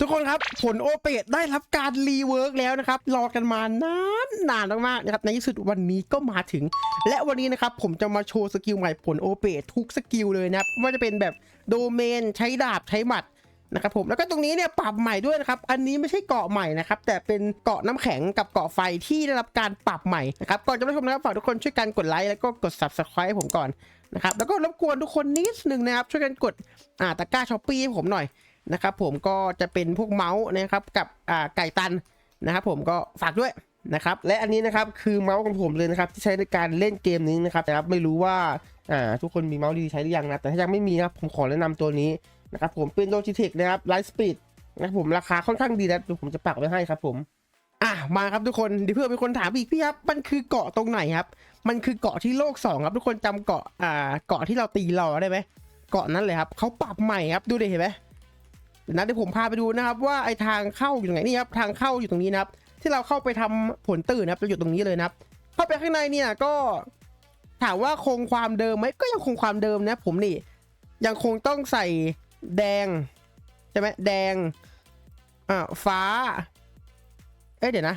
ทุกคนครับผลโอเปตได้รับการรีเวิร์กแล้วนะครับ รอกันมานานนานมากๆนะครับในที่สุดวันนี้ก็มาถึง และวันนี้นะครับผมจะมาโชว์สกิลใหม่ผลโอเปตทุกสกิลเลยนะครับไม่ว่าจะเป็นแบบโดเมนใช้ดาบใช้หมัดนะครับผมแล้วก็ตรงนี้เนี่ยปรับใหม่ด้วยนะครับอันนี้ไม่ใช่เกาะใหม่นะครับแต่เป็นเกาะน้ำแข็งกับเกาะไฟที่ได้รับการปรับใหม่นะครับก่อนจะไปชมนะครับฝากทุกคนช่วยกันกดไลค์แล้วก็กด subscribe ให้ผมก่อนนะครับแล้วก็รบกวนทุกคนนิดนึงนะครับช่วยกันกดอ่าตะกร้าช้อปปี้ให้ผมหน่อย นะครับผมก็จะเป็นพวกเมาส์นะครับกับอ่าไก่ตันนะครับผมก็ฝากด้วยนะครับและอันนี้นะครับคือเมาส์ของผมเลยนะครับที่ใช้ในการเล่นเกมนี้นะครับแต่ครับไม่รู้ว่าอ่าทุกคนมีเมาส์ดีใช้หรือยังนะแต่ถ้ายังไม่มีนะครับผมขอแนะนำตัวนี้นะครับผมเป็น Logitech นะครับ Light Speed นะครับผมราคาค่อนข้างดีนะดูผมจะปักไว้ให้ครับผมอะมาครับทุกคนเดี๋ยวเพื่อเป็นคนถามอีกพี่ครับมันคือเกาะตรงไหนครับ มันคือเกาะที่โลกสองครับ ทุกคนจำเกาะอ่าเกาะที่เราตีรอได้ไหมเกาะนั้นเลยครับเขาปรับใหม่ครับดูดิเห็นไหม นะเดี๋ยวผมพาไปดูนะครับ ว่าไอทางเข้าอยู่ตรงไหนนี่ครับทางเข้าอยู่ตรงนี้นะครับ ที่เราเข้าไปทำผลตื่นนะครับจะอยู่ตรงนี้เลยนะครับ เข้าไปข้างในเนี่ยก็ถามว่าคงความเดิมไหมก็ยังคงความเดิมนะผมนี่ ยังคงต้องใส่แดงใช่ไหมแดงอ่าฟ้า เอ้ยเดี๋ยวนะ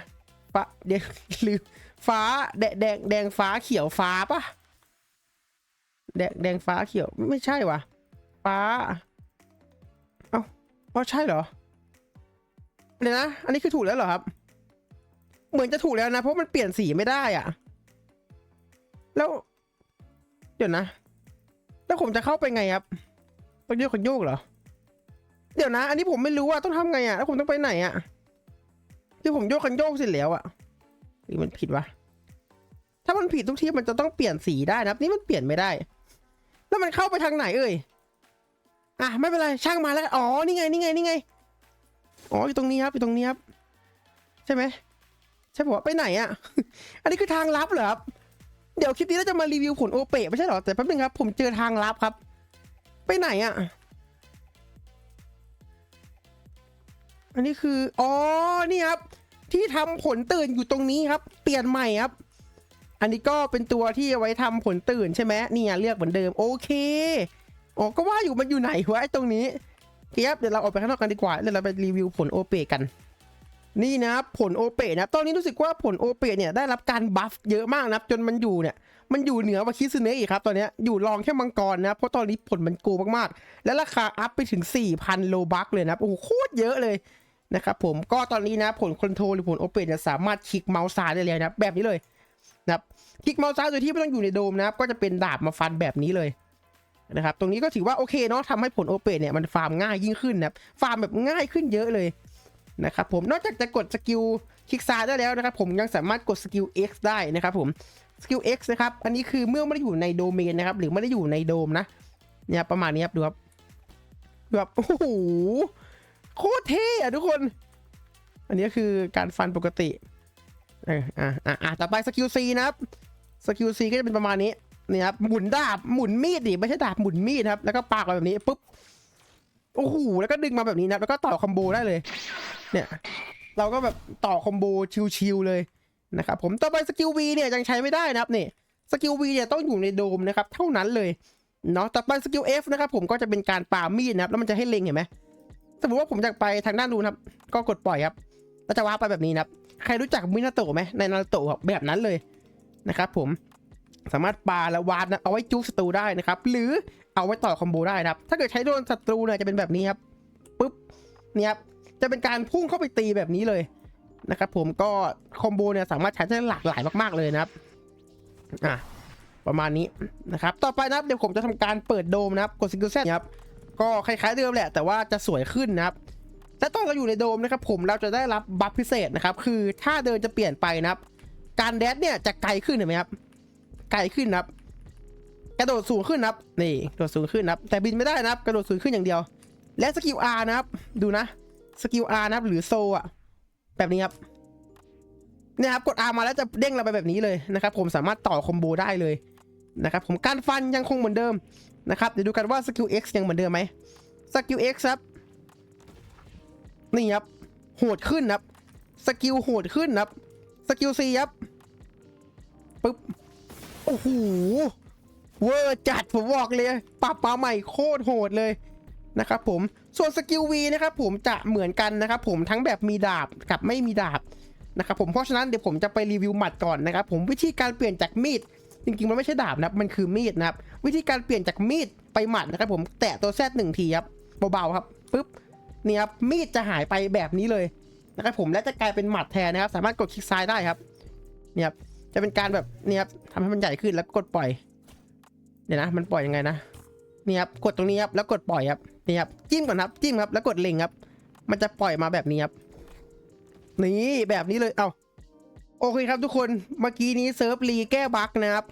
ฟ้าเดี๋ยวลืมฟ้าแดงแดงแดงฟ้าเขียวฟ้าปะแดงแดงฟ้าเขียวไม่ใช่วะฟ้า อ๋อใช่เหรอเดี๋ยวนะ อันนี้คือถูกแล้วเหรอครับ เหมือนจะถูกแล้วนะ เพราะมันเปลี่ยนสีไม่ได้อะแล้ว เดี๋ยวนะ แล้วผมจะเข้าไปไงครับ ต้องโยกคนโยกเหรอ เดี๋ยวนะ อันนี้ผมไม่รู้ว่าต้องทำไงอะแล้วผมต้องไปไหนอะที่ผมโยกคันโยกเสร็จแล้วอะหรือมันผิดวะ ถ้ามันผิดทุกทีมันจะต้องเปลี่ยนสีได้นะครับ นี่มันเปลี่ยนไม่ได้ แล้วมันเข้าไปทางไหนเอ่ย อะไม่เป็นไรช่างมาแล้วอ๋อนี่ไงนี่ไงนี่ไงอ๋ออยู่ตรงนี้ครับอยู่ตรงนี้ครับใช่ไหมใช่ปะไปไหนอะอันนี้คือทางลับเหรอครับเดี๋ยวคลิปนี้เราจะมารีวิวผลโอเปะไม่ใช่หรอแต่แป๊บนึงครับผมเจอทางลับครับ ไปไหนอะอันนี้คืออ๋อนี่ครับ ที่ทำผลตื่นอยู่ตรงนี้ครับ เปลี่ยนใหม่ครับ อันนี้ก็เป็นตัวที่เอาไว้ทำผลตื่นใช่ไหมนี่เลือกเหมือนเดิม โอเค อ๋อก็ว่าอยู่มันอยู่ไหนวะไอ้ตรงนี้เทียบเดี๋ยวเราออกไปข้างนอกกันดีกว่าเดี๋ยวเราไปรีวิวผลโอเปกัน นี่นะครับผลโอเปนะตอนนี้รู้สึกว่าผลโอเปเนี่ยได้รับการบัฟเยอะมากนะจนมันอยู่เนี่ยมันอยู่เหนือกว่าคิซึเนะอีกครับตอนนี้อยู่รองแค่มังกรนะ เพราะตอนนี้ผลมันโกมากๆ และราคาอัพไปถึง 4,000 โลบัคเลยนะครับโอ้โหโคตรเยอะเลยนะครับผมก็ตอนนี้นะผลคอนโทรลหรือผลโอเปเนี่ยสามารถคลิกเมาส์ซ้ายได้เลยนะแบบนี้เลยนะครับคลิกเมาส์ซ้ายโดยที่ไม่ต้องอยู่ในโดมนะครับก็จะเป็นดาบมาฟันแบบนี้เลย นะครับ ตรงนี้ก็ถือว่าโอเคเนาะทำให้ผลโอเปเนี่ยมันฟาร์มง่ายยิ่งขึ้นนะครับฟาร์มแบบง่ายขึ้นเยอะเลยนะครับผม นอกจากจะกดสกิลคลิกซ้ายได้แล้วนะครับผมยังสามารถกดสกิล X ได้นะครับผม สกิล X นะครับ อันนี้คือเมื่อไม่ได้อยู่ในโดเมนนะครับ หรือไม่ได้อยู่ในโดมนะ เนี่ยประมาณนี้ครับดูครับดูครับโอ้โหโคตรเท่อะทุกคน อันนี้คือการฟันปกติ เอออะอะอะต่อไปสกิล C นะครับ สกิล C ก็จะเป็นประมาณนี้ นี่ครับหมุนดาบหมุนมีดดิไม่ใช่ดาบหมุนมีดครับ แล้วก็ปากมาแบบนี้ปุ๊บโอ้โหแล้วก็ดึงมาแบบนี้นะแล้วก็ต่อคอมโบได้เลย เนี่ย เราก็แบบต่อคอมโบชิวๆเลยนะครับผมต่อไปสกิล V เนี่ยยังใช้ไม่ได้นะครับนี่สกิล V เนี่ยต้องอยู่ในโดมนะครับ เท่านั้นเลยเนาะต่อไปสกิล F นะครับผมก็จะเป็นการปามีดนะครับ แล้วมันจะให้เล็งเห็นไหมสมมติว่าผมอยากไปทางด้านนู้นครับ ก็กดปล่อยครับแล้วจะว้าไปแบบนี้นะครับ ใครรู้จักมินาโตะไหมในนาโตะแบบนั้นเลยนะครับผม สามารถปาและวาดนะเอาไว้จุกศัตรูได้นะครับ หรือเอาไว้ต่อคอมโบได้นะครับ ถ้าเกิดใช้โดนศัตรูเนี่ยจะเป็นแบบนี้ครับปุ๊บเนี่ยครับจะเป็นการพุ่งเข้าไปตีแบบนี้เลยนะครับ ผมก็คอมโบเนี่ยสามารถใช้ได้หลากหลายมากๆเลยนะครับอะประมาณนี้นะครับต่อไปนะครับเดี๋ยวผมจะทำการเปิดโดมนะครับกดซิงเกิลแซครับก็คล้ายๆเดิมแหละ แต่ว่าจะสวยขึ้นนะครับและตอนเราอยู่ในโดมนะครับผมเราจะได้รับบัฟพิเศษนะครับคือถ้าเดินจะเปลี่ยนไปนะครับ การแดดเนี่ยจะไกลขึ้นเห็นไหมครับ ไกลขึ้นนะครับ กระโดดสูงขึ้นนะครับ นี่กระโดดสูงขึ้นนะครับ แต่บินไม่ได้นะครับ กระโดดสูงขึ้นอย่างเดียว และสกิล R นะครับ ดูนะ สกิล R นะครับ หรือโซอะ แบบนี้ครับ เนี่ยครับ กด R มาแล้วจะเด้งเราไปแบบนี้เลยนะครับ ผมสามารถต่อคอมโบได้เลยนะครับ ผมการฟันยังคงเหมือนเดิมนะครับ เดี๋ยวดูกันว่าสกิล X ยังเหมือนเดิมไหมสกิล X ครับ นี่ครับ โหดขึ้นนะครับ สกิลโหดขึ้นนะครับ สกิล C ครับปึ๊บ อ้โหเวอร์จัดผมบอกเลย ปรับมาใหม่โคตรโหดเลยนะครับผมส่วนสกิล V นะครับผมจะเหมือนกันนะครับผมทั้งแบบมีดาบกับไม่มีดาบนะครับผมเพราะฉะนั้นเดี๋ยวผมจะไปรีวิวหมัดก่อนนะครับผมวิธีการเปลี่ยนจากมีดจริงๆมันไม่ใช่ดาบนะครับมันคือมีดนะครับวิธีการเปลี่ยนจากมีดไปหมัดนะครับผมแตะตัวแซดหนึ่งทีครับเบาๆครับปึ๊บนี่ครับมีดจะหายไปแบบนี้เลยนะครับผมและจะกลายเป็นหมัดแทนนะครับ สามารถกดคลิกซ้ายได้ครับเนี่ยครับ จะเป็นการแบบเนี่ยครับทำให้มันใหญ่ขึ้นแล้วกดปล่อย เดี๋ยวนะ มันปล่อยยังไงนะนี่ครับกดตรงนี้ครับแล้วกดปล่อยครับนี่ครับจิ้มก่อนครับจิ้มครับ แล้วกดเล็งครับ มันจะปล่อยมาแบบนี้ครับนี่แบบนี้เลยเอาโอเคครับทุกคนเมื่อกี้นี้เซิร์ฟรีแก้บั๊กนะครับ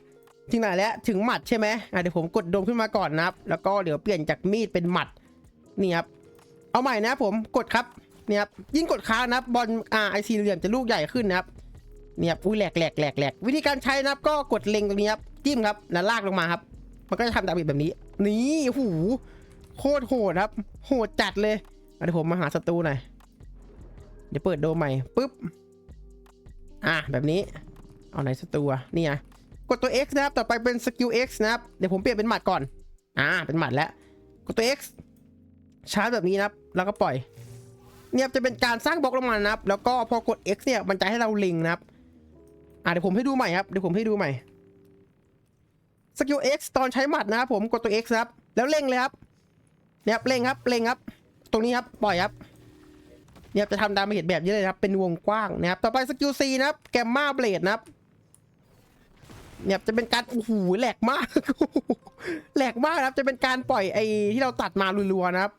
ถึงไหนแล้วถึงหมัดใช่ไหมอะเดี๋ยวผมกดโดมขึ้นมาก่อนนะครับ แล้วก็เดี๋ยวเปลี่ยนจากมีดเป็นหมัดนี่ครับเอาใหม่นะผมกดครับเนี่ยครับยิ่งกดค้างนะครับบอลอ่าไอซีเหลี่ยมจะลูกใหญ่ขึ้นนะครับ เนี่ยอุ้ยแหลกแหลกแหลกแหลกวิธีการใช้นะครับก็กดเล็งตรงนี้ครับจิ้มครับแล้วลากลงมาครับ มันก็จะทำดาเมจแบบนี้ นี่โอ้โคตรโหดครับ โหดจัดเลยเดี๋ยวผมมาหาศัตรูหน่อยเดี๋ยวเปิดโดมใหม่ปุ๊บอะแบบนี้เอาไหนศัตรูนี่ไงกดตัว X นะครับ ต่อไปเป็นสกิล X นะครับ เดี๋ยวผมเปลี่ยนเป็นหมัดก่อน อ่า เป็นหมัดแล้ว กดตัว X ชาร์จแบบนี้นะครับ แล้วก็ปล่อย เนี่ยจะเป็นการสร้างบล็อกลงมานะครับ แล้วก็พอกด X เนี่ย มันจะให้เราล็งนะครับ อ่าเดี๋ยวผมให้ดูใหม่ครับ เดี๋ยวผมให้ดูใหม่ สกิล X ตอนใช้หมัดนะครับผม กดตัว X ครับ แล้วเล็งเลยครับ เนี่ยครับเล็งครับเล็งครับ ตรงนี้ครับ ปล่อยครับ เนี่ยจะทำดาเมจแบบนี้เลยครับ เป็นวงกว้างนะครับ ต่อไปสกิล C นะครับ แกมมาเบลดนะครับ เนี่ยจะเป็นการ โอ้โห แหลกมาก แหลกมากนะครับ จะเป็นการปล่อยไอ้ที่เราตัดมารัวๆนะครับ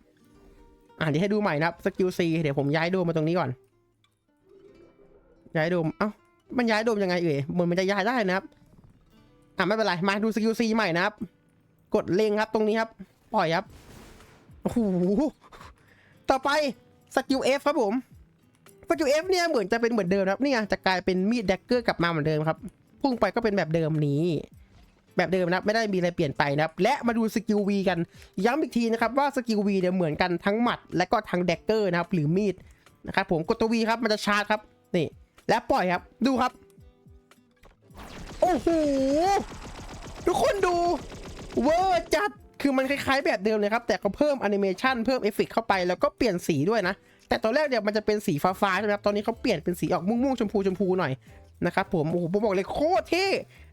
อ่าเดี๋ยวให้ดูใหม่นะครับ สกิล C เดี๋ยวผมย้ายโดมมาตรงนี้ก่อน ย้ายโดมเอ้า มันย้ายโดมยังไงเอ่ยมันมันจะย้ายได้นะครับ อะไม่เป็นไร มาดูสกิล C ใหม่นะครับ กดเล็งครับตรงนี้ครับ ปล่อยครับ โอ้โห ต่อไปสกิล F ครับผมสกิล F เนี่ยเหมือนจะเป็นเหมือนเดิมครับนี่ไงจะกลายเป็นมีดแดกเกอร์กลับมาเหมือนเดิมครับ พุ่งไปก็เป็นแบบเดิมนี้ แบบเดิมนะครับไม่ได้มีอะไรเปลี่ยนไปนะครับ และมาดูสกิล V กัน ย้ำอีกทีนะครับว่าสกิล V เนี่ยเหมือนกันทั้งหมัด และก็ทั้งแดกเกอร์นะครับ หรือมีดนะครับผมกดตัว V ครับมันจะชาร์จครับนี่ และปล่อยครับ ดูครับ โอ้โห ทุกคนดู เวอร์จัด คือมันคล้ายๆแบบเดิมเลยครับ แต่เขาเพิ่มแอนิเมชันเพิ่มเอฟเฟกเข้าไป แล้วก็เปลี่ยนสีด้วยนะ แต่ตอนแรกเนี่ยมันจะเป็นสีฟ้าๆใช่ไหมครับ ตอนนี้เขาเปลี่ยนเป็นสีออกม่วงๆชมพูชมพูหน่อยนะครับผม โอ้โห ผมบอกเลยโคตรเท่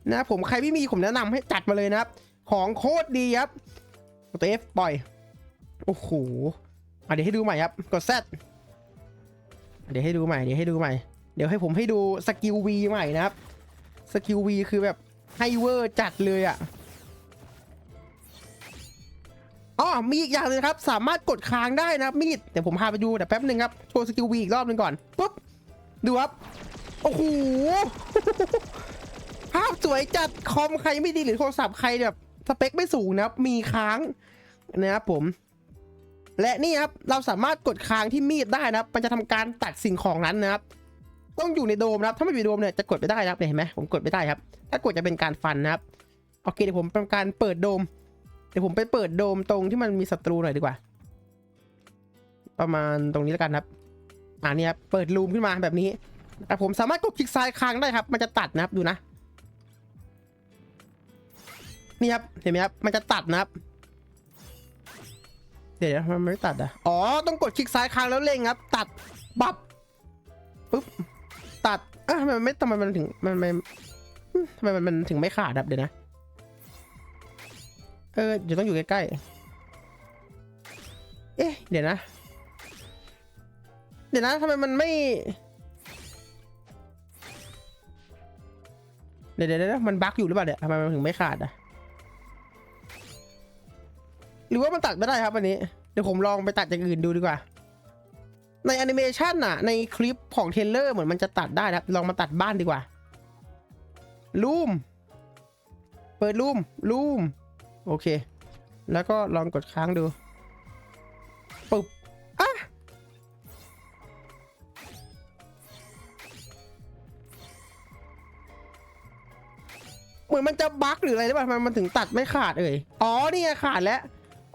นะครับผมใครไม่มีผมแนะนำให้จัดมาเลยนะครับ ของโคตรดีครับตัวเอฟปล่อย โอ้โหเดี๋ยวให้ดูใหม่ครับ กด Z เดี๋ยวให้ดูใหม่ เดี๋ยวให้ดูใหม่ เดี๋ยวให้ผมให้ดูสกิล V ใหม่นะครับ สกิล V คือแบบไฮเวอร์จัดเลยอะ่ะอ๋อมีอีกอย่างนึงครับ สามารถกดค้างได้นะมีดเดี๋ยวผมพาไปดูแต่แป๊บหนึ่งครับ โชว์สกิล V อีกรอบหนึ่งก่อน ปุ๊บ ดูครับ โอ้โห ภาพสวยจัด คอมใครไม่ดีหรือโทรศัพท์ใครแบบสเปคไม่สูงนะครับ มีค้างนะครับผม และนี่ครับ เราสามารถกดค้างที่มีดได้นะครับ มันจะทำการตัดสิ่งของนั้นนะครับ ต้องอยู่ในโดมนะครับ ถ้าไม่อยู่โดมเนี่ยจะกดไม่ได้นะครับเห็นไหมผมกดไม่ได้ครับ ถ้ากดจะเป็นการฟันนะครับ โอเคเดี๋ยวผมทำการเปิดโดม เดี๋ยวผมไปเปิดโดมตรงที่มันมีศัตรูหน่อยดีกว่า ประมาณตรงนี้แล้วกันครับ อ่าเนี่ยครับเปิดรูมขึ้นมาแบบนี้ แต่ผมสามารถกดคลิกซ้ายค้างได้ครับ มันจะตัดนะครับดูนะ นี่ครับเห็นไหมครับ มันจะตัดนะครับ เดี๋ยวมันไม่ตัดอะ อ๋อต้องกดคลิกซ้ายค้างแล้วเล็งครับ ตัดบับปุ๊บ อะทำไมมันไม่ทำไมมันถึงมันไม่ทำไมมันมันถึงไม่ขาดครับเดี๋ยวนะเออเดี๋ยวต้องอยู่ใกล้ๆเอ๊ะเดี๋ยวนะ เดี๋ยวนะทำไมมันไม่เดี๋ยวเดี๋ยวเดี๋ยวมันบั๊กอยู่หรือเปล่าเนี่ยทำไมมันถึงไม่ขาดอะหรือว่ามันตัดไม่ได้ครับอันนี้ เดี๋ยวผมลองไปตัดอย่างอื่นดูดีกว่า ในแอนิเมชันน่ะ ในคลิปของเทเลอร์เหมือนมันจะตัดได้นะครับลองมาตัดบ้านดีกว่าลูมเปิดลูมลูมโอเค แล้วก็ลองกดค้างดูปุ๊บอะเหมือนมันจะบั๊กหรืออะไรหรือเปล่ามมันถึงตัดไม่ขาดเอ่ยอ๋อนี่ไงขาดแล้ว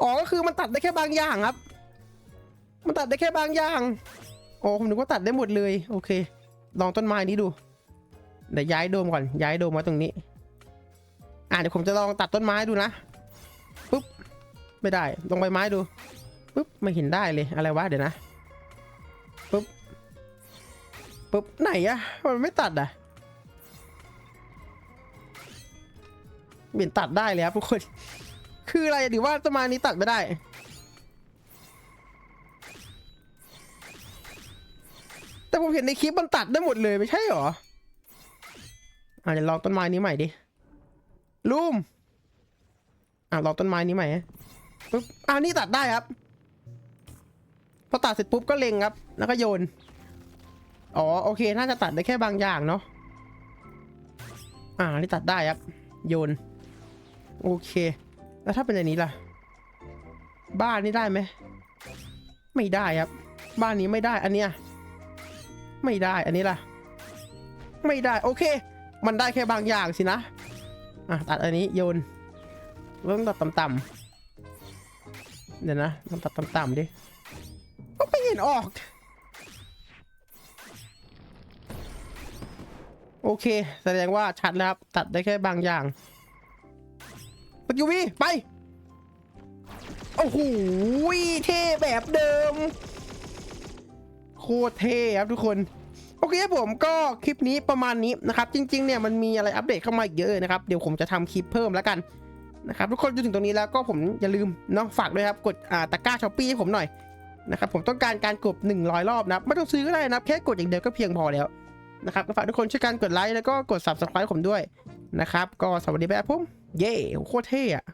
อ๋อก็คือมันตัดได้แค่บางอย่างครับ มันตัดได้แค่บางอย่างโอ้ผมนึกว่าตัดได้หมดเลย โอเค ลองต้นไม้นี้ดู เดี๋ยวย้ายโดมก่อน ย้ายโดมมาตรงนี้ อะเดี๋ยวผมจะลองตัดต้นไม้ดูนะ ปุ๊บ ไม่ได้ ลงใบไม้ดู ปุ๊บ ไม่เห็นได้เลย อะไรวะ เดี๋ยวนะ ปุ๊บ ปุ๊บ ไหนอะมันไม่ตัดอะเปลี่ยนตัดได้เลยครับทุกคน คืออะไรหรือว่าต้นไม้นี้ตัดไม่ได้ แต่ผมเห็นในคลิปมันตัดได้หมดเลยไม่ใช่หรออะเดี๋ยวลองต้นไม้นี้ใหม่ดิลุมอะลองต้นไม้นี้ใหม่ปุ๊บอ่านี่ตัดได้ครับ พอตัดเสร็จปุ๊บก็เล็งครับ แล้วก็โยน อ๋อโอเค น่าจะตัดได้แค่บางอย่างเนาะอ่านี่ตัดได้ครับ โยน โอเค แล้วถ้าเป็นอย่างนี้ล่ะ บ้านนี่ได้ไหมไม่ได้ครับ บ้านนี้ไม่ได้อันเนี้ย ไม่ได้อันนี้ล่ะ ไม่ได้โอเค มันได้แค่บางอย่างสินะอะตัดอันนี้โยนเริ่มตัดต่ำๆเดี๋ยวนะต้องตัดต่ำๆดิก็ไม่เห็นออก โอเค แสดงว่าชัดแล้วครับ ตัดได้แค่บางอย่างปกิวีไป โอ้โหเท่แบบเดิม โคตรเท่ครับทุกคนโอเคครับผมก็คลิปนี้ประมาณนี้นะครับ จริง ๆ เนี่ยมันมีอะไรอัปเดตเข้ามาเยอะนะครับ เดี๋ยวผมจะทำคลิปเพิ่มแล้วกันนะครับทุกคนจนถึงตรงนี้แล้วก็ผมอย่าลืมเนาะฝากด้วยครับกดอ่าตะกร้าช้อปปี้ให้ผมหน่อยนะครับผมต้องการการกด 100 รอบนะครับไม่ต้องซื้อก็ได้นะแค่กดอย่างเดียวก็เพียงพอแล้วนะครับก็ฝากทุกคนช่วยกันกดไลค์แล้วก็กด subscribe ผมด้วยนะครับ ก็สวัสดีแบบผมเย้โคตรเท่อะ